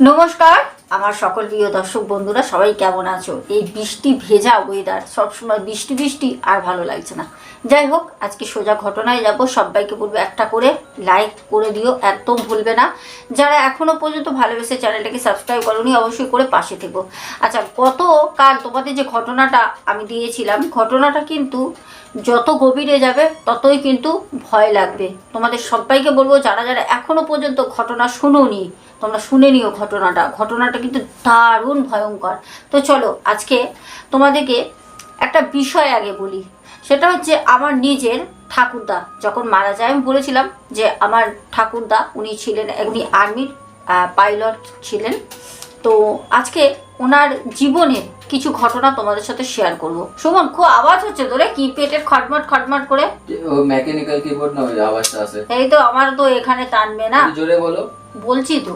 নমস্কার। আমার সকল প্রিয় দর্শক বন্ধুরা, সবাই কেমন আছো? এই বৃষ্টি ভেজা ওয়েদার সবসময় বৃষ্টি বৃষ্টি, আর ভালো লাগছে না। যাই হোক, আজকে সোজা ঘটনায় যাব। সবাইকে বলব একটা করে লাইক করে দিও, একদম ভুলবে না। যারা এখনও পর্যন্ত ভালোবেসে চ্যানেলটাকে সাবস্ক্রাইব করোনি, অবশ্যই করে পাশে থেকো। আচ্ছা গত কাল তোমাদের যে ঘটনাটা আমি দিয়েছিলাম, ঘটনাটা কিন্তু যত গভীরে যাবে, ততই কিন্তু ভয় লাগবে। তোমাদের সবাইকে বলব, যারা যারা এখনও পর্যন্ত ঘটনা শুনোনি তোমরা শুনে নিও ঘটনাটা। ঘটনাটা কিন্তু দারুণ ভয়ঙ্কর। তো চলো, আজকে তোমাদেরকে একটা বিষয় আগে বলি। সেটা হচ্ছে আমার নিজের ঠাকুরদা। যখন মারা যায়, আমি বলেছিলাম যে আমার ঠাকুরদা, উনি ছিলেন উনি আর্মির পাইলট ছিলেন। তো আজকে ওনার জীবনের কিছু ঘটনা তোমাদের সাথে শেয়ার করব। সুমন খুব আওয়াজ হচ্ছে তোরে কি পেটের খটমট খটমট করে? ও মেকানিক্যাল কিবোর্ড না ওই আওয়াজটা আছে। এই তো আমার তো এখানে টানবে না। জোরে বলো। বলছি তো।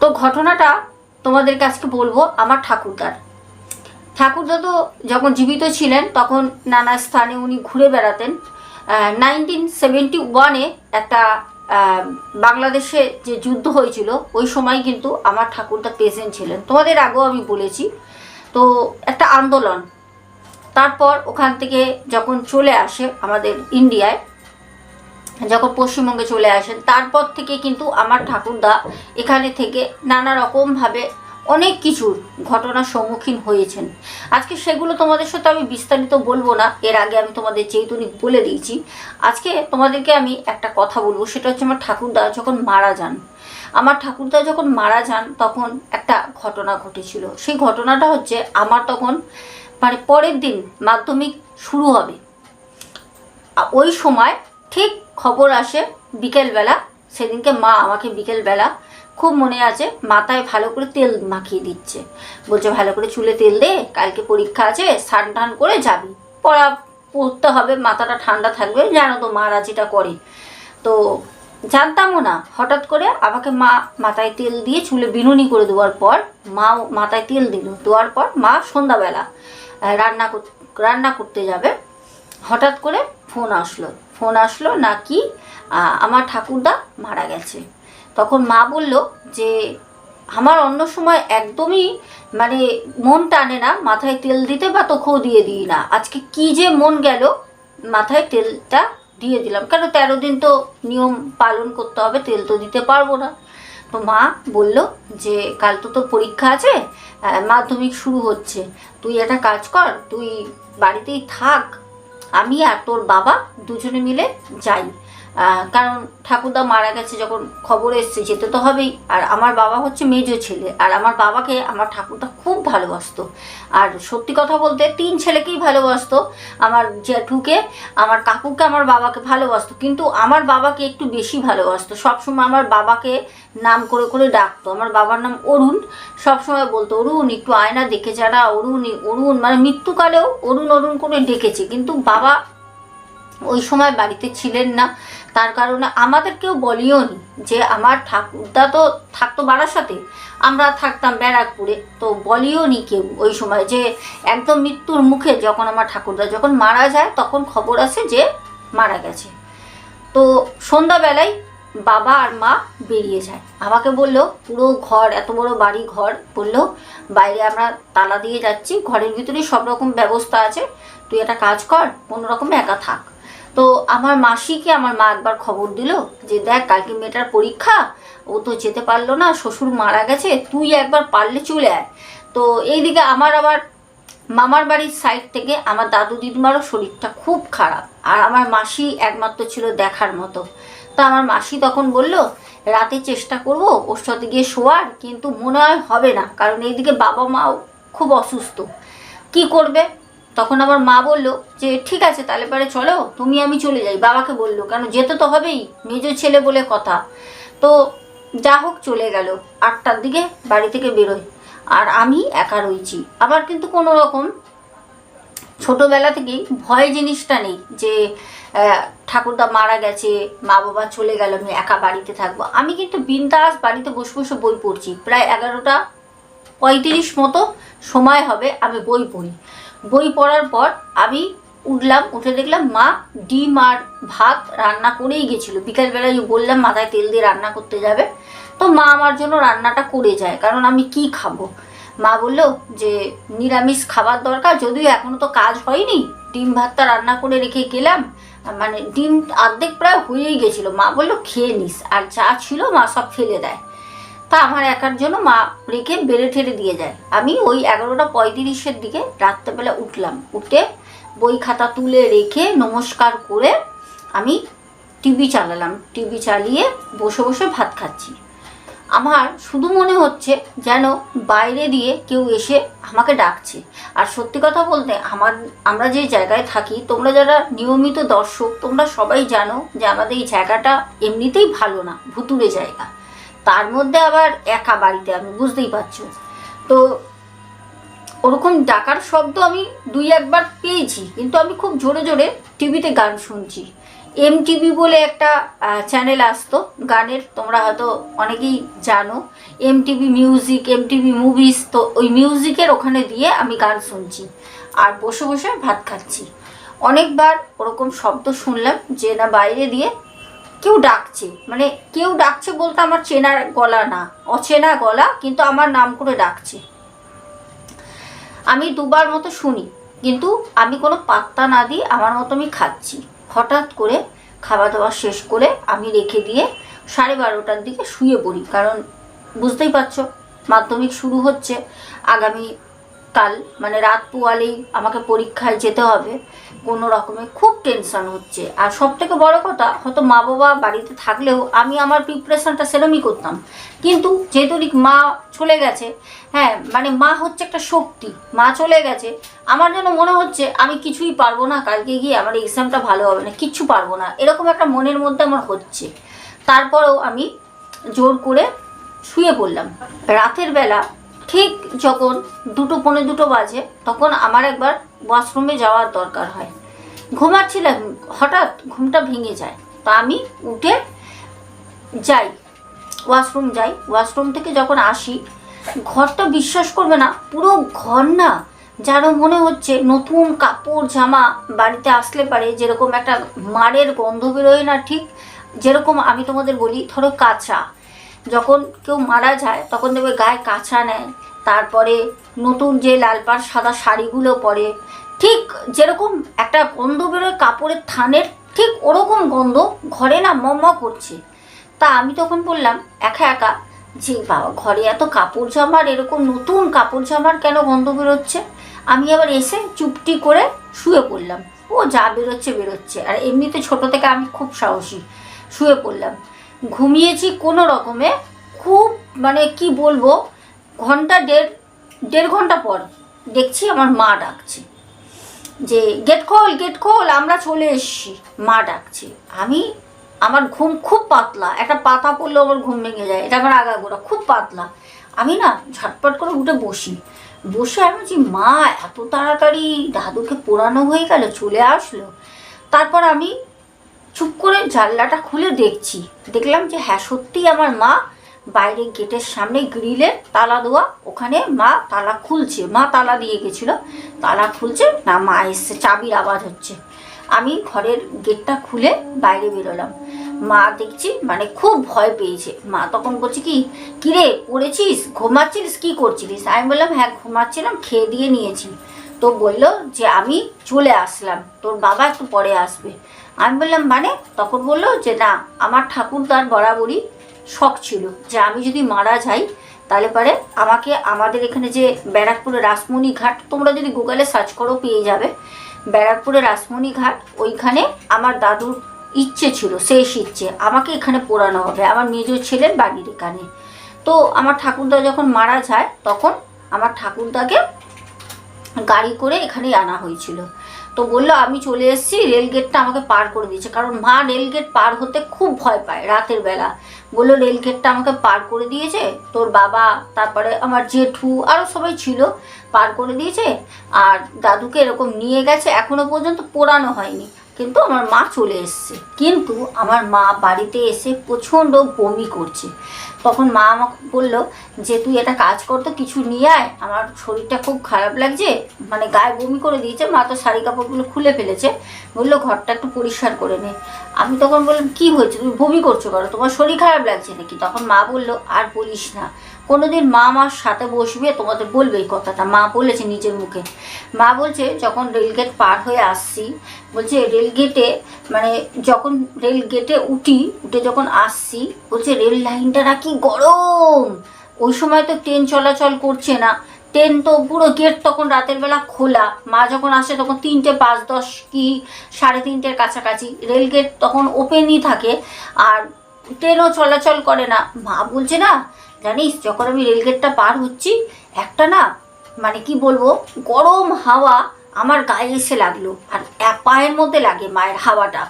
তো ঘটনাটা তোমাদের আজকে বলব আমার ঠাকুরদার। ঠাকুরদা তো যখন জীবিত ছিলেন তখন নানা স্থানে উনি ঘুরে বেড়াতেন। নাইনটিন সেভেন্টি ওয়ানে একটা বাংলাদেশে যে যুদ্ধ হয়েছিল, ওই সময় কিন্তু আমার ঠাকুরদা প্রেজেন্ট ছিলেন। তোমাদের আগেও আমি বলেছি। তো একটা আন্দোলন। তারপর ওখান থেকে যখন চলে আসে আমাদের ইন্ডিয়ায়, যখন পশ্চিমবঙ্গে চলে আসেন, তারপর থেকে কিন্তু আমার ঠাকুরদা এখানে থেকে নানা রকমভাবে অনেক কিছুর ঘটনার সম্মুখীন হয়েছেন। আজকে সেগুলো তোমাদের সাথে আমি বিস্তারিত বলব না। এর আগে আমি তোমাদের যেহেতু বলে দিয়েছি, আজকে তোমাদেরকে আমি একটা কথা বলব। সেটা হচ্ছে আমার ঠাকুরদা যখন মারা যান, আমার ঠাকুরদা যখন মারা যান, তখন একটা ঘটনা ঘটেছিল। সেই ঘটনাটা হচ্ছে আমার তখন মানে পরের দিন মাধ্যমিক শুরু হবে। ওই সময় ঠিক খবর আসে বিকেলবেলা। সেদিনকে মা আমাকে বিকেলবেলা খুব মনে আছে, মাথায় ভালো করে তেল মাখিয়ে দিচ্ছে। বলছে, ভালো করে চুলে তেল দে, কালকে পরীক্ষা আছে, স্নান টান করে যাবি। পড়া, পড়তে হবে, মাথাটা ঠান্ডা থাকবে, জানো তো মা রাজিটা করে। তো জানতামও না, হঠাৎ করে আমাকে মা মাথায় তেল দিয়ে চুলে বিনুনি করে দেওয়ার পর, মা মাথায় তেল দিল। দেওয়ার পর মা সন্ধ্যাবেলা রান্না রান্না করতে যাবে। হঠাৎ করে ফোন আসলো। ফোন আসলো, নাকি আমার ঠাকুরদা মারা গেছে। তখন মা বলল যে, আমার অন্য সময় একদমই মানে মন টানে না, মাথায় তেল দিতে বা তোকেও দিয়ে দিই না। আজকে কি যে মন গেল, মাথায় তেলটা দিয়ে দিলাম। কেন তেরো দিন তো নিয়ম পালন করতে হবে, তেল তো দিতে পারব না। তো মা বলল যে, কাল তো তোর পরীক্ষা আছে মাধ্যমিক শুরু হচ্ছে। তুই একটা কাজ কর, তুই বাড়িতেই থাক। আমি আর তোর বাবা দুজনে মিলে যাই। কারণ ঠাকুরদা মারা গেছে যখন খবর এসছে, যেতে তো হবেই। আর আমার বাবা হচ্ছে মেজো ছেলে, আর আমার বাবাকে আমার ঠাকুরদা খুব ভালোবাসতো। আর সত্যি কথা বলতে তিন ছেলেকেই ভালোবাসতো। আমার জ্যাঠুকে, আমার কাকুকে আমার বাবাকে ভালোবাসতো। কিন্তু আমার বাবাকে একটু বেশি ভালোবাসতো। সবসময় আমার বাবাকে নাম করে করে ডাকতো। আমার বাবার নাম অরুণ, সবসময় বলতো, অরুণ, একটু আয়না দেখে যারা, অরুণ অরুণ। মানে মৃত্যুকালেও অরুণ অরুণ করে ডেকেছে। কিন্তু বাবা ওই সময় বাড়িতে ছিলেন না। তার কারণে আমাদের কেউ বলিও নি যে আমার ঠাকুরদা তো থাকতো বারাসাতে, আমরা থাকতাম ব্যারাকপুরে। তো বলিও নি কেউ ওই সময় যে একদম মৃত্যুর মুখে যখন আমার ঠাকুরদা যখন মারা যায়, তখন খবর আসে যে মারা গেছে। তো সন্ধ্যাবেলায় বাবা আর মা বেরিয়ে যায়। আমাকে বলল, পুরো ঘর, এত বড় বাড়ি ঘর। বলল, বাইরে আমরা তালা দিয়ে যাচ্ছি, ঘরের ভিতরে সব রকম ব্যবস্থা আছে। তুই একটা কাজ কর কোনো রকম একা থাক। তো আমার মাসিকে আমার মা একবার খবর দিল যে, দেখ, কালকে মেয়েটার পরীক্ষা, ও তো যেতে পারল না, শ্বশুর মারা গেছে, তুই একবার পারলে চলে আয়। তো এইদিকে আমার আবার মামার বাড়ির সাইড থেকে আমার দাদু দিদিমারও শরীরটা খুব খারাপ, আর আমার মাসি একমাত্র ছিল দেখার মতো। তা আমার মাসি তখন বলল, রাতে চেষ্টা করব, ওর সাথে গিয়ে শোয়ার, কিন্তু মনে হয় হবে না, কারণ এইদিকে বাবা মাও খুব অসুস্থ। কি করবে? তখন আমার মা বলল যে, ঠিক আছে, তাহলে পরে চলো, তুমি আমি চলে যাই। বাবাকে বলল, কেন, যেতে তো হবেই মেজো ছেলে বলে কথা। তো যা হোক চলে গেল, আটটার দিকে বাড়ি থেকে বেরোয় আর আমি একা রয়েছি। আবার কিন্তু কোনো রকম ছোটোবেলা থেকেই ভয় জিনিসটা নেই যে ঠাকুরদা মারা গেছে মা বাবা চলে গেল, আমি একা বাড়িতে থাকব। আমি কিন্তু বিন্দাস বাড়িতে বসে বসে বই পড়ছি। প্রায় এগারোটা পঁয়ত্রিশ মতো সময় হবে, আমি বই পড়ি। বই পড়ার পর আমি উঠলাম, উঠে দেখলাম মা ডিম আর ভাত রান্না করেই গেছিল। বিকালবেলায় বললাম মাথায় তেল দিয়ে রান্না করতে যাবে, তো মা আমার জন্য রান্নাটা করে যায়, কারণ আমি কি খাব? মা বলল যে নিরামিষ খাবার দরকার, যদিও এখনও তো কাজ হয়নি, ডিম ভাতটা রান্না করে রেখে গেলাম মানে ডিম অর্ধেক প্রায় হয়েই গেছিল। মা বলল খেয়ে নিস, আর যা ছিল মা সব ফেলে দেয়। তা আমার একার জন্য মা রেখে বেড়ে ঠেড়ে দিয়ে যায়। আমি ওই এগারোটা পঁয়ত্রিশের দিকে রাত্রেবেলা উঠলাম। উঠে বই খাতা তুলে রেখে নমস্কার করে আমি টিভি চালালাম। টিভি চালিয়ে বসে বসে ভাত খাচ্ছি। আমার শুধু মনে হচ্ছে যেন বাইরে দিয়ে কেউ এসে আমাকে ডাকছে। আর সত্যি কথা বলতে আমার, আমরা যে জায়গায় থাকি, তোমরা যারা নিয়মিত দর্শক, তোমরা সবাই জানো যে আমাদের এই জায়গাটা এমনিতেই ভালো না ভুতুরে জায়গা। তার মধ্যে আবার একা বাড়িতে, আমি বুঝতেই পারছ। তো ওরকম ডাকার শব্দ আমি দুই একবার পেয়েছি, কিন্তু আমি খুব জোরে জোরে টিভিতে গান শুনছি। এম টিভি বলে একটা চ্যানেল আসতো, গানের, তোমরা হয়তো অনেকেই জানো। M TV music M TV movies তো ওই মিউজিকের ওখানে দিয়ে আমি গান শুনছি আর বসে বসে ভাত খাচ্ছি। অনেকবার ওরকম শব্দ শুনলাম, যে না বাইরে দিয়ে কেউ ডাকছে মানে কেউ ডাকছে বলতে আমার চেনার গলা না, অচেনা গলা, কিন্তু আমার নাম করে ডাকছে। আমি দুবার মতো শুনি, কিন্তু আমি কোনো পাত্তা না দিয়ে আমার মতো আমি খাচ্ছি। হঠাৎ করে খাওয়া দাওয়া শেষ করে আমি রেখে দিয়ে সাড়ে বারোটার দিকে শুয়ে পড়ি, কারণ বুঝতেই পারছ মাধ্যমিক শুরু হচ্ছে আগামী কাল মানে রাত পোয়ালেই আমাকে পরীক্ষায় যেতে হবে। কোনো রকমে খুব টেনশন হচ্ছে। আর সব থেকে বড় কথা, হয়তো মা বাবা বাড়িতে থাকলেও আমি আমার প্রিপারেশনটা সেরমই করতাম। কিন্তু যেহেতু মা চলে গেছে হ্যাঁ মানে মা হচ্ছে একটা শক্তি, মা চলে গেছে, আমার যেন মনে হচ্ছে আমি কিছুই পারব না, কালকে গিয়ে আমার এক্সামটা ভালো হবে না, কিচ্ছু পারব না, এরকম একটা মনের মধ্যে আমার হচ্ছে। তারপরেও আমি জোর করে শুয়ে পড়লাম। রাতের বেলা ঠিক যখন দুটো পনে দুটো বাজে, তখন আমার একবার ওয়াশরুমে যাওয়ার দরকার হয়। ঘুমাচ্ছিলাম হঠাৎ ঘুমটা ভেঙে যায়। তা আমি উঠে যাই ওয়াশরুম যাই। ওয়াশরুম থেকে যখন আসি, ঘরটা বিশ্বাস করবে না, পুরো ঘর না, যেন মনে হচ্ছে নতুন কাপড়, জামা বাড়িতে আসলে পারে, যেরকম একটা মারের গন্ধ বেরোয় না ঠিক? যেরকম আমি তোমাদের বলি, ধরো কাঁচা। যখন কেউ মারা যায়, তখন দেখবে গায়ে কাঁচা নেয়। তারপরে নতুন যে লাল পাড় সাদা শাড়িগুলো পরে, ঠিক যেরকম একটা গন্ধ বেরোয় কাপড়ের থানের, ঠিক ওরকম গন্ধ ঘরে না মম করছে। তা আমি তখন বললাম, একা একা? যে বাবা, ঘরে এত কাপড় জামার, এরকম নতুন কাপড় জামার কেন গন্ধ বেরোচ্ছে? আমি আবার এসে চুপটি করে শুয়ে পড়লাম। ও যা বেরোচ্ছে বেরোচ্ছে। আর এমনিতে ছোট থেকে আমি খুব সাহসী। শুয়ে পড়লাম। ঘুমিয়েছি কোনো রকমে। খুব মানে কি বলব, ঘণ্টা দেড় দেড় ঘণ্টা পর দেখছি আমার মা ডাকছে। যে, গেট খোল গেট খোল, আমরা চলে এসেছি। মা ডাকছে। আমি, আমার ঘুম খুব পাতলা, একটা পাতা পড়লেও আমার ঘুম ভেঙে যায়, এটা আমার আগাগোড়া, খুব পাতলা। আমি না ঝটপট করে উঠে বসি। বসে আমি বলছি, মা, এত তাড়াতাড়ি দাদুকে পোড়ানো হয়ে গেল, চলে আসলো? তারপর আমি চুপ করে জানলাটা খুলে দেখছি। দেখলাম যে হ্যাঁ সত্যিই আমার মা বাইরে গেটের সামনে গ্রিলে তালা দেওয়া। ওখানে মা তালা খুলছে, মা তালা দিয়ে গেছিল। তালা খুলছে, না, মা এসছে, চাবির আওয়াজ হচ্ছে। আমি ঘরের গেটটা খুলে বাইরে বেরোলাম। মা দেখছি মানে খুব ভয় পেয়েছে। মা তখন বলছে কি, কিরে, পড়েছিস? ঘুমাচ্ছিলিস? কি করছিলিস? আমি বললাম হ্যাঁ ঘুমাচ্ছিলাম, খেয়ে দিয়ে নিয়েছি। তো বলল যে, আমি চলে আসলাম। তোর বাবা একটু পরে আসবে। আমি বললাম মানে? তখন বলল যে, না, আমার ঠাকুরদার বরাবরই শখ ছিল যে আমি যদি মারা যাই, তাহলে পরে আমাকে, আমাদের এখানে যে ব্যারাকপুরে রাসমণি ঘাট, তোমরা যদি গুগলে সার্চ করো পেয়ে যাবে। ব্যারাকপুরে রাসমণি ঘাট, ওইখানে আমার দাদুর ইচ্ছে ছিল, শেষ ইচ্ছে। আমাকে এখানে পোড়ানো হবে, আমার মেজ ছেলের বাড়ির এখানে। তো আমার ঠাকুরদা যখন মারা যায়, তখন আমার ঠাকুরদাকে গাড়ি করে এখানে আনা হয়েছিল। তো বলল, আমি চলে এসেছি রেলগেটটা আমাকে পার করে দিয়েছে। কারণ মা রেলগেট পার হতে খুব ভয় পায় রাতের বেলা। বলল রেলগেটটা আমাকে পার করে দিয়েছে, তোর বাবা, তারপরে আমার জেঠু আরও সবাই ছিল, পার করে দিয়েছে। আর দাদুকে এরকম নিয়ে গেছে, এখনও পর্যন্ত পোড়ানো হয়নি। কিন্তু আমার মা চলে এসছে। কিন্তু আমার মা বাড়িতে এসে প্রচণ্ড বমি করছে। তখন মা আমাকে বলল যে, তুই এটা কাজ কর তো, কিছু নিয়ে আয়। আমার শরীরটা খুব খারাপ লাগছে। মানে গায়ে বমি করে দিয়েছে। মা তো শাড়ি কাপড়গুলো খুলে ফেলেছে। বলল, ঘরটা একটু পরিষ্কার করে নে। আমি তখন বললাম, কি হয়েছে? তুমি বমি করছ কেন? তোমার শরীর খারাপ লাগছে নাকি? তখন মা বলল, আর বলিস না। কোনোদিন মা আমার সাথে বসবে, তোমাদের বলবে এই কথাটা। মা বলেছে নিজের মুখে। মা বলছে, যখন রেলগেট পার হয়ে আসছি, বলছে রেলগেটে মানে যখন রেল গেটে উঠি, উঠে যখন আসছি, বলছে রেল লাইনটা নাকি গরম। ওই সময় তো ট্রেন চলাচল করছে না। ট্রেন তো পুরো গেট তখন রাতের বেলা খোলা। মা যখন আসে তখন তিনটে, পাঁচ, দশ কি, সাড়ে তিনটের কাছাকাছি। রেল গেট তখন ওপেনই থাকে আর ট্রেনও চলাচল করে না। মা বলছে, না, জানিস, যখন আমি রেলগেটটা পার হচ্ছি, একটা না মানে কি বলব, গরম হাওয়া আমার গায়ে এসে লাগল। আর পায়ের মধ্যে লাগে মায়ের হাওয়াটা।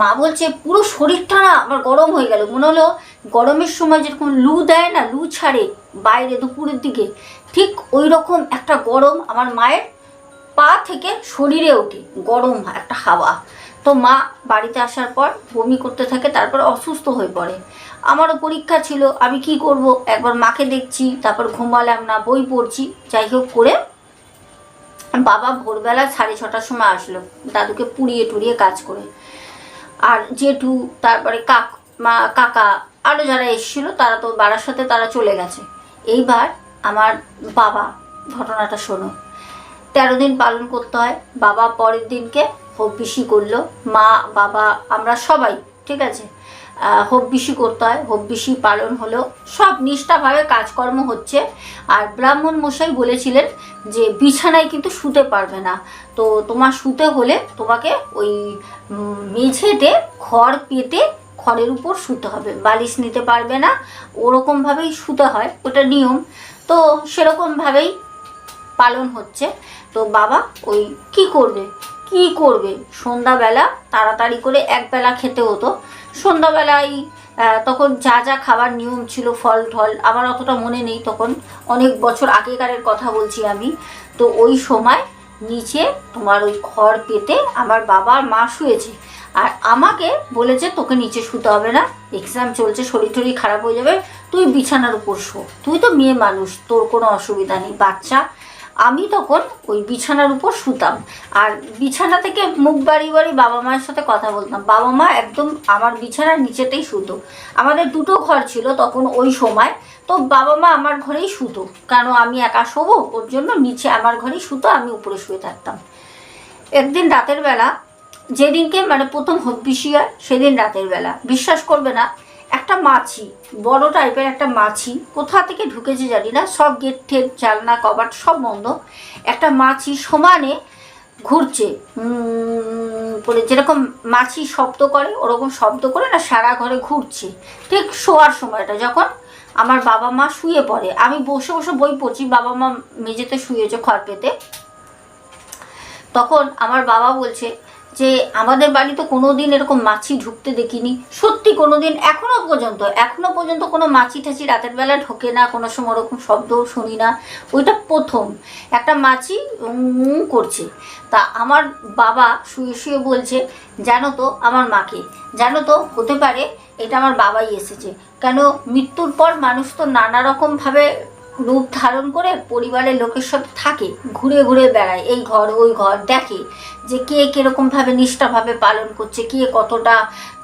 মা বলছে, পুরো শরীরটা না আমার গরম হয়ে গেল। মনে হলো গরমের সময় যেরকম লু দেয় না, লু ছাড়ে বাইরে দুপুরের দিকে। ঠিক ওই রকম একটা গরম আমার মায়ের পা থেকে শরীরে ওঠে, গরম একটা হাওয়া। তো মা বাড়িতে আসার পর বমি করতে থাকে, তারপর অসুস্থ হয়ে পড়ে। আমারও পরীক্ষা ছিল, আমি কি করব? একবার মাকে দেখছি, তারপর ঘুমালাম না, বই পড়ছি। যাই হোক করে বাবা ভোরবেলা সাড়ে ছটার সময় আসলো, দাদুকে পুড়িয়ে টুড়িয়ে কাজ করে। আর জেঠু, তারপরে কাক, মা, কাকা আরও যারা এসেছিল, তারা তো বাড়ার সাথে তারা চলে গেছে। এইবার আমার বাবা ঘটনাটা শোনো। তেরো দিন পালন করতে হয় বাবা পরের দিনকে হব্বিসি করল। মা বাবা আমরা সবাই ঠিক আছে? আহ, হব্বিসি করতে হয় হব্বিসি পালন হলো। সব নিষ্ঠাভাবে কাজকর্ম হচ্ছে। আর ব্রাহ্মণ মশাই বলেছিলেন যে বিছানায় কিন্তু শুতে পারবে না। তো তোমার শুতে হলে তোমাকে ওই মেঝেতে খড় পেতে খড়ের উপর শুতে হবে। বালিশ নিতে পারবে না। ওরকমভাবেই শুতে হয়। ওটা নিয়ম। তো সেরকমভাবেই পালন হচ্ছে। তো বাবা ওই কি করবে? কি করবে? সন্ধ্যাবেলা তাড়াতাড়ি করে একবেলা খেতে হতো। সন্ধ্যাবেলায় তখন যা যা খাবার নিয়ম ছিল, ফল টল আমার অতটা মনে নেই তখন। অনেক বছর আগেকারের কথা বলছি আমি। তো ওই সময় নিচে তোমার ওই খড় পেতে আমার বাবার মা শুয়েছে। আর আমাকে বলেছে, তোকে নিচে শুতে হবে না। এক্সাম চলছে, শরীর টরীর খারাপ হয়ে যাবে। তুই বিছানার উপর শো। তুই তো মেয়ে মানুষ, তোর কোনো অসুবিধা নেই, বাচ্চা। আমি তখন ওই বিছানার উপর শুতাম। আর বিছানা থেকে মুখ বাড়ি বাড়ি বাবা মায়ের সাথে কথা বলতাম। বাবা মা একদম আমার বিছানার নিচেতেই শুতো। আমাদের দুটো ঘর ছিল তখন ওই সময়। তো বাবা মা আমার ঘরেই শুতো। কারণ আমি একা শোবো? ওর জন্য নিচে আমার ঘরেই শুতো, আমি উপরে শুয়ে থাকতাম। একদিন রাতের বেলা যেদিনকে মানে প্রথম হব্বিসি হয়, সেদিন রাতের বেলা। বিশ্বাস করবে না, একটা মাছি, বড় টাইপের একটা মাছি, কোথা থেকে ঢুকেছে জানি না, সব গেট ঠেট, জানলা কবাট সব বন্ধ। একটা মাছি সমানে ঘুরছে করে যেরকম মাছি শব্দ করে, ওরকম শব্দ করে না, সারা ঘরে ঘুরছে। ঠিক শোয়ার সময়টা, যখন আমার বাবা মা শুয়ে পড়ে, আমি বসে বসে বই পড়ছি, বাবা মা মেঝেতে শুয়েছে খড় পেতে। তখন আমার বাবা বলছে যে আমাদের বাড়িতে কোনো দিন এরকম মাছি ঢুকতে দেখিনি। সত্যি কোনো দিন এখনও পর্যন্ত এখনও পর্যন্ত কোনো মাছি টাছি রাতের বেলা ঢোকে না, কোনো সময় ওরকম শব্দও শুনি না। ওইটা প্রথম। একটা মাছি করছে। তা আমার বাবা শুয়ে শুয়ে বলছে, জানো তো আমার মাকে, জানো তো হতে পারে এটা আমার বাবাই এসেছে। কেন মৃত্যুর পর মানুষ তো নানা রকমভাবে রূপ ধারণ করে পরিবারের লোকের সাথে থাকে, ঘুরে ঘুরে বেড়ায়। এই ঘর, ওই ঘর দেখে যে কে কীরকমভাবে নিষ্ঠাভাবে পালন করছে, কে কতটা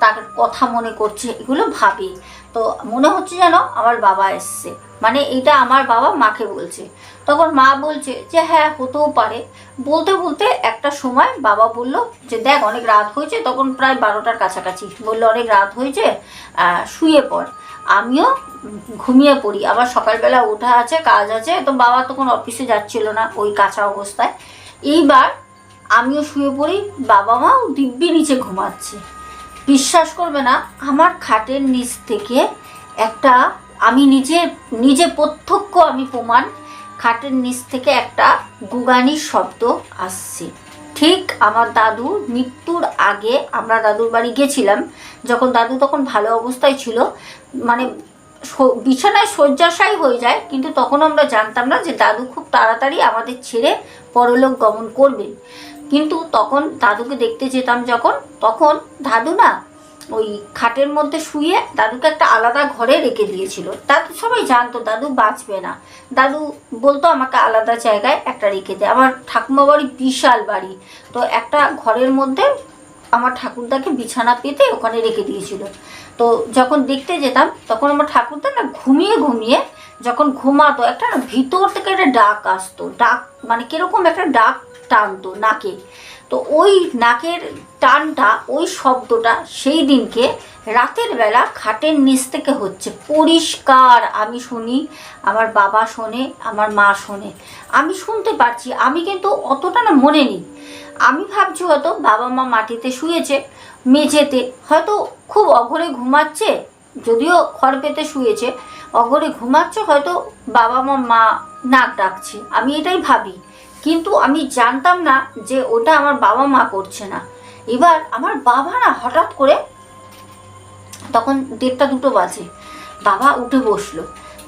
তার কথা মনে করছে, এগুলো ভাবে। তো মনে হচ্ছে যেন আমার বাবা এসছে। মানে এটা আমার বাবা মাকে বলছে। তখন মা বলছে যে হ্যাঁ হতেও পারে। বলতে বলতে একটা সময় বাবা বলল যে, দেখ, অনেক রাত হয়েছে। তখন প্রায় বারোটার কাছাকাছি। বলল, অনেক রাত হয়েছে শুয়ে পড়। আমিও ঘুমিয়ে পড়ি। আবার সকালবেলা ওঠা আছে, কাজ আছে, তো বাবা তখন অফিসে যাচ্ছিল না ওই কাঁচা অবস্থায়। এইবার আমিও শুয়ে পড়ি বাবা মাও দিব্যি নিচে ঘুমাচ্ছে। বিশ্বাস করবে না, আমার খাটের নিচ থেকে একটা আমি নিজে নিজে প্রত্যক্ষ আমি প্রমাণ, খাটের নিচ থেকে একটা গুগানির শব্দ আসছে। ঠিক আমার দাদু মৃত্যুর আগে আমরা দাদুর বাড়ি গেছিলাম, যখন দাদু তখন ভালো অবস্থায় ছিল মানে বিছানায় শয্যাশায়ী হয়ে যায়, কিন্তু তখন আমরা জানতাম না যে দাদু খুব তাড়াতাড়ি আমাদের ছেড়ে পরলোক গমন করবেন। কিন্তু তখন দাদুকে দেখতে যেতাম যখন, তখন দাদু না ওই খাটের মধ্যে শুয়ে দাদুকে একটা আলাদা ঘরে রেখে দিয়েছিল। দাদু সবাই জানতো, দাদু বাঁচবে না। দাদু বলতো, আমাকে আলাদা জায়গায় একটা রেখে দে। আমার ঠাকুমা বাড়ি বিশাল বাড়ি। তো একটা ঘরের মধ্যে আমার ঠাকুরদাকে বিছানা পেতে ওখানে রেখে দিয়েছিল। তো যখন দেখতে যেতাম, তখন আমার ঠাকুরদা না ঘুমিয়ে ঘুমিয়ে যখন ঘুমাতো, একটা ভিতর থেকে একটা ডাক আসতো। ডাক মানে কীরকম একটা ডাক টানতো নাকে। তো ওই নাকের টানটা, ওই শব্দটা সেই দিনকে রাতের বেলা খাটের নিচ থেকে হচ্ছে। পরিষ্কার আমি শুনি, আমার বাবা শোনে, আমার মা শোনে। আমি শুনতে পারছি, আমি কিন্তু অতটা না মনে নেই। আমি ভাবছি হয়তো বাবা মা মাটিতে শুয়েছে, মেঝেতে। হয়তো খুব অঘরে ঘুমাচ্ছে, যদিও খড় পেতে শুয়েছে। অঘরে ঘুমাচ্ছে, হয়তো বাবা মা মা নাক ডাকছে। আমি এটাই ভাবি। কিন্তু আমি জানতাম না যে ওটা আমার বাবা মা করছে না। এবার আমার বাবা না হঠাৎ করে তখন দেড়টা দুটো বাজে। বাবা উঠে বসল।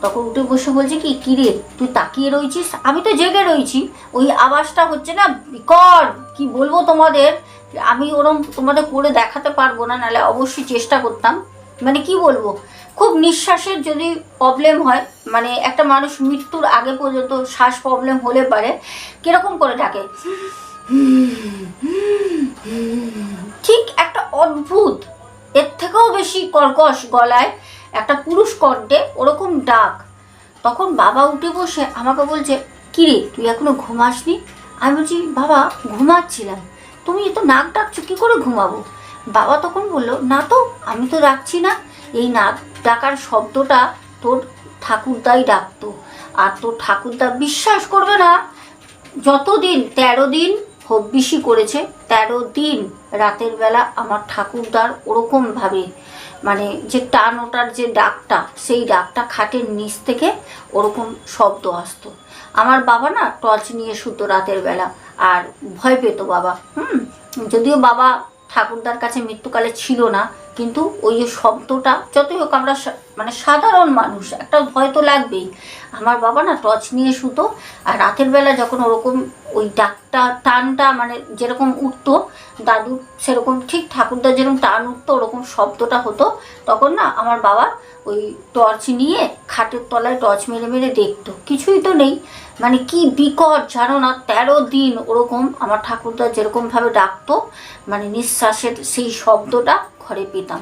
তখন উঠে বসে বলছে কি কিরে তুই তাকিয়ে রয়েছিস? আমি তো জেগে রয়েছি। ওই আওয়াজটা হচ্ছে না, বিকট, কি বলব তোমাদের? আমি ওরম তোমাদের করে দেখাতে পারব না, নাহলে অবশ্যই চেষ্টা করতাম। মানে কি বলব? খুব নিঃশ্বাসের যদি প্রবলেম হয় মানে একটা মানুষ মৃত্যুর আগে পর্যন্ত শ্বাস প্রবলেম হলে পারে, কীরকম করে থাকে ঠিক একটা অদ্ভুত, এর থেকেও বেশি কর্কশ গলায় একটা পুরুষ কণ্ঠে ওরকম ডাক। তখন বাবা উঠে বসে আমাকে বলছে, কিরে, তুই এখনও ঘুমাসনি? আমি বলছি, বাবা, ঘুমাচ্ছিলাম। তুমি তো নাক ডাকছো, কী করে ঘুমাবো? বাবা তখন বলল, না তো, আমি তো ডাকছি না। এই নাক ডাকার শব্দটা তোর ঠাকুরদাই ডাকতো। আর তোর ঠাকুরদা বিশ্বাস করবে না, যতদিন তেরো দিন হব্বিসি করেছে, তেরো দিন রাতের বেলা আমার ঠাকুরদার ওরকমভাবে মানে যে টান ওটার যে ডাকটা, সেই ডাকটা খাটের নিচ থেকে ওরকম শব্দ আসতো। আমার বাবা না টর্চ নিয়ে শুতো রাতের বেলা, আর ভয় পেত বাবা, হুম? যদিও বাবা ঠাকুরদার কাছে মৃত্যুকালে ছিল না, কিন্তু ওই শব্দটা, যতই হোক আমরা মানে সাধারণ মানুষ, একটা ভয় তো লাগবেই। আমার বাবা না টর্চ নিয়ে শুতো, আর রাতের বেলা যখন ওরকম ওই ডাকটা, টানটা মানে যেরকম উঠতো দাদু সেরকম, ঠিক ঠাকুরদার যেরকম টান উঠতো, ওরকম শব্দটা হতো, তখন না আমার বাবা ওই টর্চ নিয়ে খাটের তলায় টর্চ মেরে মেরে দেখতো। কিছুই তো নেই। মানে কি বিকট জানো না তেরো দিন ওরকম আমার ঠাকুরদা যেরকমভাবে ডাকতো মানে নিঃশ্বাসের সেই শব্দটা ঘরে পেতাম।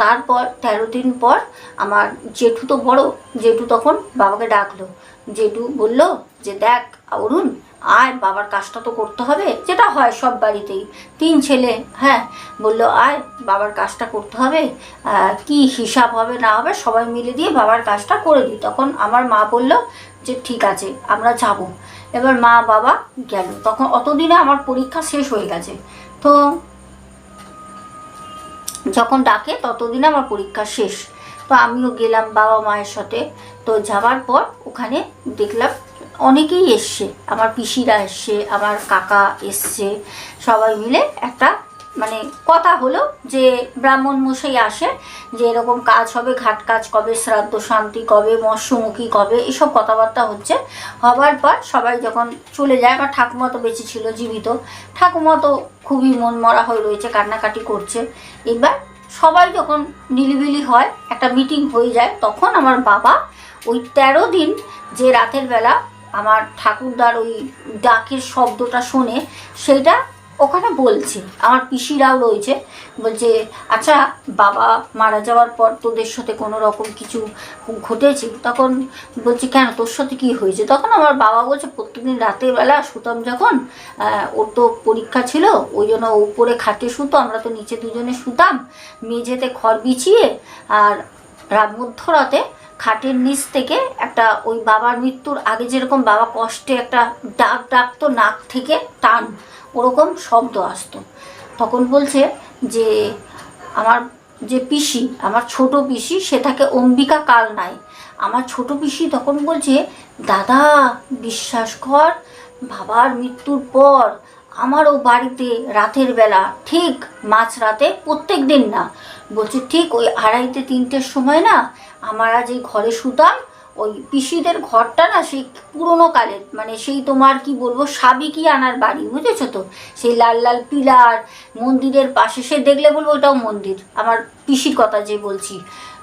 তারপর তেরো দিন পর আমার জেঠু তো বড়, জেঠু তখন বাবাকে ডাকলো। জেঠু বলল যে, দেখ, অরুণ আয়, বাবার কাজটা তো করতে হবে। যেটা হয় সব বাড়িতেই। তিন ছেলে হ্যাঁ বলল, আয়, বাবার কাজটা করতে হবে। কি হিসাব হবে, না হবে, সবাই মিলে দিয়ে বাবার কাজটা করে দিই। তখন আমার মা বলল যে, ঠিক আছে, আমরা যাব। এবার মা, বাবা গেল। তখন অতদিনে আমার পরীক্ষা শেষ হয়ে গেছে। তো যখন ডাকে, ততদিনে আমার পরীক্ষা শেষ। তো আমিও গেলাম বাবা মায়ের সাথে। তো যাওয়ার পর ওখানে দেখলাম অনেকেই এসছে। আমার পিসিরা এসছে, আমার কাকা এসছে। সবাই মিলে একটা মানে কথা হলো যে ব্রাহ্মণ মশাই আসে, যে এরকম কাজ হবে, ঘাট কাজ কবে, শ্রাদ্ধ শান্তি কবে, মৎস্যমুখী কবে, এসব কথাবার্তা হচ্ছে। হবার পর সবাই যখন চলে যায়, আমার ঠাকুমা তো বেঁচে ছিল, জীবিত। ঠাকুমা তো খুবই মন মরা হয়ে রয়েছে, কান্নাকাটি করছে। এবার সবাই যখন নিলিবিলি হয়, একটা মিটিং হয়ে যায়, তখন আমার বাবা ওই তেরো দিন যে রাতের বেলা আমার ঠাকুরদার ওই ডাকের শব্দটা শুনে সেইটা ওখানে বলছে। আমার পিসিরাও রয়েছে, বলছে আচ্ছা বাবা মারা যাওয়ার পর তোদের সাথে কোনো রকম কিছু ঘটেছে? তখন বলছে, কেন? তোর সাথে কী হয়েছে? তখন আমার বাবা বলছে, প্রত্যেকদিন রাতের বেলা শুতাম যখন ওর তো পরীক্ষা ছিল, ওই জন্য উপরে খাটে শুতো আমরা তো নিচে দুজনে শুতাম মেঝেতে খড় বিছিয়ে, আর রাত মধ্যরাতে খাটের নিচ থেকে একটা ওই বাবার মৃত্যুর আগে যেরকম বাবা কষ্টে একটা ডাক ডাকতো, নাক থেকে টান, ওরকম শব্দ আসতো। তখন বলছে যে, আমার যে পিসি, আমার ছোট পিসি, সে থাকে অম্বিকা কাল নাই। আমার ছোট পিসি তখন বলছে, দাদা, বিশ্বাস কর, বাবার মৃত্যুর পর আমারও বাড়িতে রাতের বেলা ঠিক মাঝরাতে প্রত্যেক দিন না। বলছে, ঠিক ওই আড়াইতে তিনটের সময় না আমার এই ঘরে শুতাম ওই পিসিদের ঘরটা না সেই পুরোনো কালের মানে সেই তোমার কি বলব সাবিকি আনার বাড়ি, বুঝেছ তো? সেই লাল লাল পিলার, মন্দিরের পাশে, সে দেখলে বলব ওটাও মন্দির। আমার পিসির কথা যে বলছি।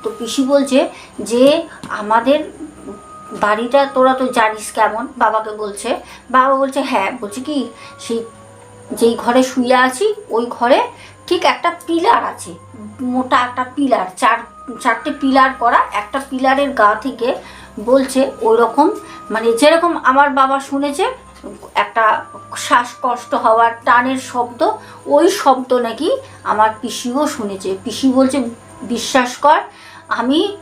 তো পিসি বলছে যে, আমাদের বাড়িটা তোরা তো জানিস কেমন? বাবাকে বলছে। বাবা বলছে হ্যাঁ। বলছে কি, সেই যেই ঘরে শুয়ে আছি, ওই ঘরে ঠিক একটা পিলার আছে। মোটা একটা পিলার, চার, চারটে পিলার করা। একটা পিলারের গা থেকে বলছে ওই রকম মানে যেরকম আমার বাবা শুনেছে, একটা শ্বাসকষ্ট হওয়ার টানের শব্দ, ওই শব্দ নাকি আমার পিসিও শুনেছে। পিসি বলছে, বিশ্বাস কর, আমি,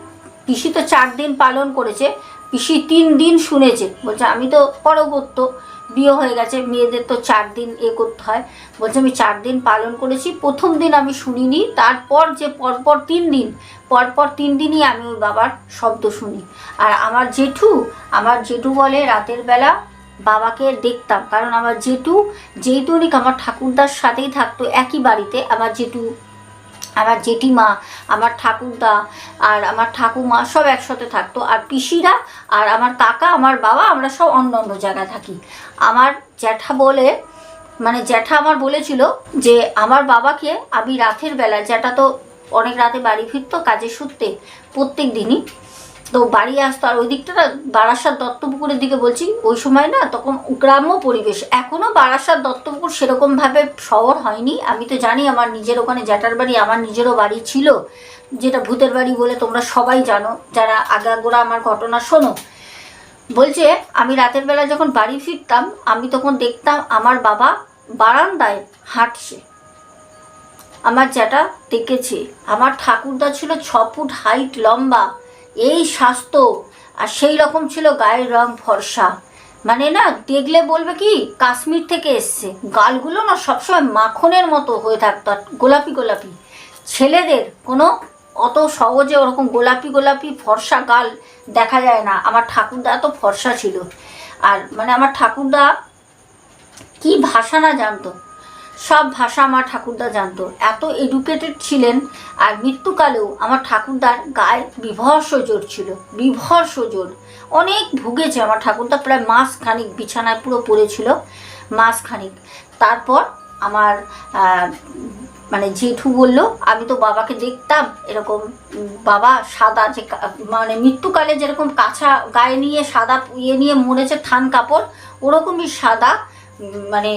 পিসি তো চার দিন পালন করেছে, পিসি তিন দিন শুনেছে। বলছে, আমি তো পরবর্ত বিয়ে হয়ে গেছে, মেয়েদের তো চার দিন এ করতে হয়। বলছে, আমি চার দিন পালন করেছি, প্রথম দিন আমি শুনিনি, তারপর যে পরপর তিন দিন, পরপর তিন দিনই আমি ওই বাবার শব্দ শুনি। আর আমার জেঠু আমার জেঠু বলে, রাতের বেলা বাবাকে দেখতাম। কারণ আমার জেঠু যেইটুনিক আমার ঠাকুরদার সাথেই থাকতো, একই বাড়িতে, আমার জেঠু আমার জেঠিমা, আমার ঠাকুরদা আর আমার ঠাকুমা সব একসাথে থাকতো। আর পিসিরা আর আমার কাকা, আমার বাবা, আমরা সব অন্য অন্য জায়গায় থাকি। আমার জ্যাঠা বলে মানে জ্যাঠা আমার বলেছিল যে, আমার বাবাকে আমি রাতের বেলা জ্যাঠা তো অনেক রাতে বাড়ি ফিরতো কাজের সূত্রে প্রত্যেক দিনই তো বাড়ি আসতো, আর ওই দিকটা না বারাসাত দত্তপুকুরের দিকে বলছি, ওই সময় না তখন গ্রাম্য পরিবেশ। এখনও বারাসাত দত্তপুকুর সেরকমভাবে শহর হয়নি। আমি তো জানি আমার নিজের ওখানে জ্যাঠার বাড়ি, আমার নিজেরও বাড়ি ছিল, যেটা ভূতের বাড়ি বলে তোমরা সবাই জানো, যারা আগাগোড়া আমার ঘটনা শোনো। বলছে, আমি রাতের বেলা যখন বাড়ি ফিরতাম, আমি তখন দেখতাম আমার বাবা বারান্দায় হাঁটছে। আমার যেটা দেখেছে। আমার ঠাকুরদা ছিল ছ ফুট হাইট লম্বা। এই স্বাস্থ্য, আর সেই রকম ছিল গায়ের রং ফর্সা। মানে না, দেখলে বলবে কি, কাশ্মীর থেকে এসছে। গালগুলো না সবসময় মাখনের মতো হয়ে থাকতো গোলাপি গোলাপি। ছেলেদের কোনো অত সহজে ওরকম গোলাপি গোলাপি ফর্সা গাল দেখা যায় না। আমার ঠাকুরদা এত ফর্সা ছিল। আর মানে আমার ঠাকুরদা কি ভাষা না জানতো। সব ভাষা আমার ঠাকুরদা জানতো। এত এডুকেটেড ছিলেন আর মৃত্যুকালেও আমার ঠাকুরদার গায়ে বিভর্ষ জোর ছিল, বিভর্ষ জোর। অনেক ভুগেছে আমার ঠাকুরদা, প্রায় মাস খানিক বিছানায় পুরো পড়েছিল মাস খানিক তারপর আমার মানে জেঠু বলল, আমি তো বাবাকে দেখতাম এরকম বাবা সাদা যে মানে মৃত্যুকালে যেরকম কাঁচা গায়ে নিয়ে সাদা ইয়ে নিয়ে মরেছে থান কাপড়, ওরকমই সাদা মানে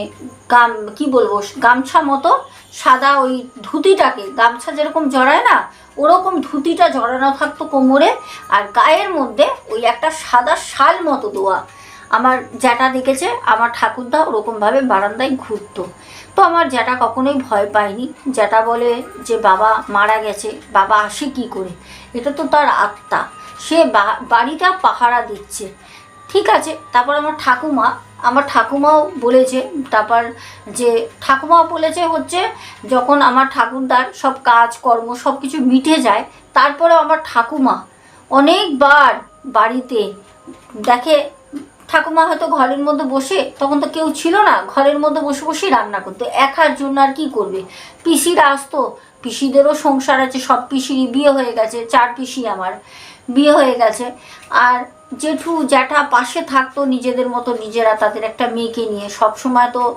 গাম, কি বলব, গামছা মতো সাদা ওই ধুতিটাকে, গামছা যেরকম জড়ায় না, ওরকম ধুতিটা জড়ানো থাকতো কোমরে আর গায়ের মধ্যে ওই একটা সাদা শাল মতো দোয়া। আমার জ্যাটা দেখেছে, আমার ঠাকুরদা ওরকমভাবে বারান্দায় ঘুরতো। তো আমার জ্যাটা কখনোই ভয় পায়নি। জ্যাটা বলে যে, বাবা মারা গেছে, বাবা আসে কি করে? এটা তো তার আত্মা। সে বাড়িটা পাহারা দিচ্ছে। ঠিক আছে, তারপর আমার ঠাকুমা আমার ঠাকুমাও বলেছে, তারপর যে ঠাকুমা বলেছে হচ্ছে যখন আমার ঠাকুরদার সব কাজ, কর্ম সব কিছু মিটে যায় তারপরে আমার ঠাকুমা অনেকবার বাড়িতে দেখে, ঠাকুমা হয়তো ঘরের মধ্যে বসে, তখন তো কেউ ছিল না, ঘরের মধ্যে বসে বসেই রান্না করতো একার জন্য আর কি করবে? পিসিরা আসতো, পিসিদেরও সংসার আছে, সব পিসিরই বিয়ে হয়ে গেছে, চার পিসি আমার। বিয়ে হয়ে গেছে। আর জেঠু জ্যাঠা পাশে থাকতো নিজেদের মতো, নিজেরা তাদের একটা মেয়েকে নিয়ে। সব সময় তো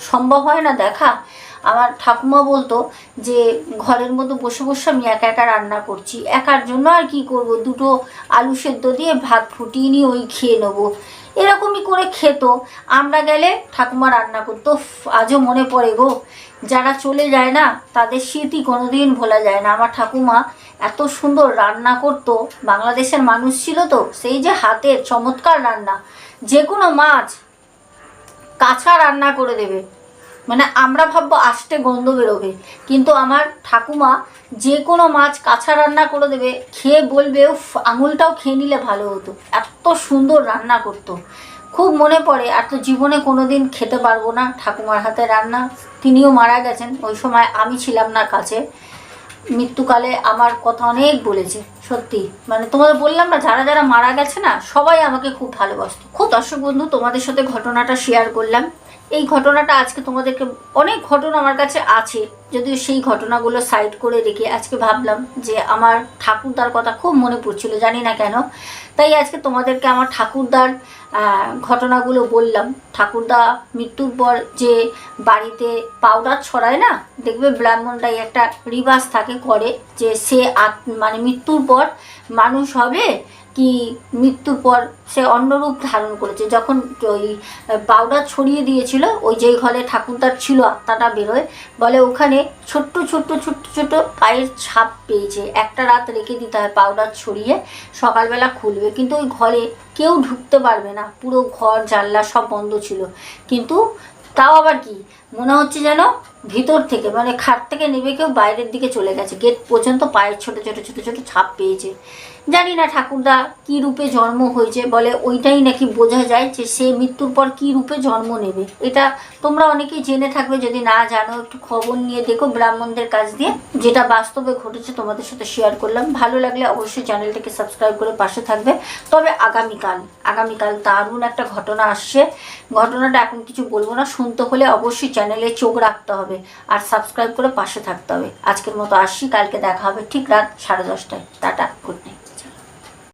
সম্ভব হয় না দেখা। আমার ঠাকুমা বলতো যে, ঘরের মধ্যে বসে বসে আমি একা একা রান্না করছি। একার জন্য আর কি করব? দুটো আলু সেদ্ধ দিয়ে ভাত ফুটিয়ে নিয়ে ওই খেয়ে নেব। এরকমই করে খেত। আমরা গেলে ঠাকুমা রান্না করতো। আজও মনে পড়ে গো। যারা চলে যায় না, তাদের স্মৃতি কোনোদিন ভোলা যায় না। আমার ঠাকুমা এত সুন্দর রান্না করতো, বাংলাদেশের মানুষ ছিল তো, সেই যে হাতের চমৎকার রান্না। যে কোনো মাছ কাঁচা রান্না করে দেবে। মানে আমরা ভাববো আষ্টে গন্ধ বেরোবে। কিন্তু আমার ঠাকুমা যে কোনো মাছ কাঁচা রান্না করে দেবে, খেয়ে বলবে আঙুলটাও খেয়ে নিলে ভালো হতো। এত সুন্দর রান্না করতো। খুব মনে পড়ে, আর তো জীবনে কোনো দিন খেতে পারব না ঠাকুমার হাতে রান্না। তিনিও মারা গেছেন, ওই সময় আমি ছিলাম না কাছে। মৃত্যুকালে আমার কথা অনেক বলেছে, সত্যি। মানে তোমাদের বললাম না, যারা যারা মারা গেছে না, সবাই আমাকে খুব ভালোবাসত। খুব দর্শক বন্ধু, তোমাদের সাথে ঘটনাটা শেয়ার করলাম। এই ঘটনাটা আজকে তোমাদেরকে, অনেক ঘটনা আমার কাছে আছে। যদিও সেই ঘটনাগুলো সাইড করে রেখে আজকে ভাবলাম যে আমার ঠাকুরদার কথা খুব মনে পড়ছিল, জানি না কেন। তাই আজকে তোমাদেরকে আমার ঠাকুরদার ঘটনাগুলো বললাম। ঠাকুরদা মৃত্যুর পর যে বাড়িতে পাউডার ছড়ায় না, দেখবে ব্রাহ্মণটাই একটা রিবাজ থাকে করে যে সে মানে মৃত্যুর পর মানুষ হবে কি মৃত্যুর পর সে অন্য রূপ ধারণ করেছে। যখন ওই পাউডার ছড়িয়ে দিয়েছিল, ওই যেই ঘরে ঠাকুরদার ছিল, আত্মাটা বেরোয়, বলে ওখানে ছোট্ট ছোট্ট ছোট্ট ছোট্ট পায়ের ছাপ পেয়েছে। একটা রাত রেখে দিতে হয় পাউডার ছড়িয়ে, সকালবেলা খুলবে। কিন্তু ওই ঘরে কেউ ঢুকতে পারবে না। পুরো ঘর, জানলা সব বন্ধ ছিল। কিন্তু তাও আবার কি? মনে হচ্ছে যেন ভিতর থেকে মানে খাট থেকে নেবে কেউ বাইরের দিকে চলে গেছে। গেট পর্যন্ত পায়ের ছোট ছোট ছোট ছোট ছাপ পেয়েছে। জানি না ঠাকুরদা কী রূপে জন্ম হয়েছে বলে ওইটাই নাকি বোঝা যায় যে সে মৃত্যুর পর কী রূপে জন্ম নেবে। এটা তোমরা অনেকেই জেনে থাকবে, যদি না জানো, একটু খবর নিয়ে দেখো ব্রাহ্মণদের কাছ দিয়ে। যেটা বাস্তবে ঘটেছে তোমাদের সাথে শেয়ার করলাম। ভালো লাগলে অবশ্যই চ্যানেলটাকে সাবস্ক্রাইব করে পাশে থাকবে। তবে আগামীকাল আগামীকাল দারুণ একটা ঘটনা আসছে। ঘটনাটা এখন কিছু বলব না, শুনতে হলে অবশ্যই চ্যানেলে চোখ রাখতে হবে আর সাবস্ক্রাইব করে পাশে থাকতে হবে। আজকের মতো আসি, কালকে দেখা হবে ঠিক রাত সাড়ে দশটায়। Tata good night